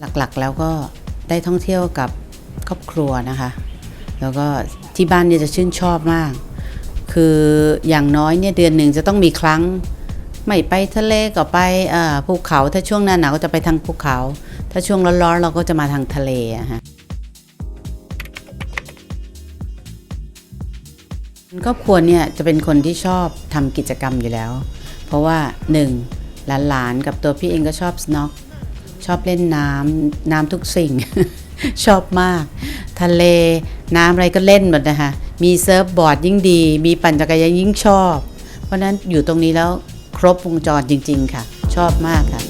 หลักๆแล้วก็ได้ท่องเที่ยวกับครอบครัวนะคะ แล้วก็ที่บ้านเนี่ยจะชื่นชอบมาก คืออย่างน้อยเนี่ยเดือนหนึ่งจะต้องมีครั้ง ไม่ไปทะเลก็ไปอ่อภูเขาถ้าช่วงหน้าหนาวก็จะไปทางภูเขา ถ้าช่วงร้อนๆเราก็จะมาทางทะเลอะฮะครอบครัวเนี่ยจะเป็นคนที่ชอบทำกิจกรรมอยู่แล้ว เพราะว่าหนึ่งหลานๆกับตัวพี่เองก็ชอบสโนว์ ชอบเล่นน้ำน้ำทุกสิ่ง ชอบมาก ทะเลน้ำอะไรก็เล่นหมดนะคะมีเซิร์ฟบอร์ดยิ่งดี มีปั่นจักรยานยิ่งชอบ เพราะนั้นอยู่ตรงนี้แล้วครบวงจรจริง ๆ ค่ะ ชอบมากค่ะ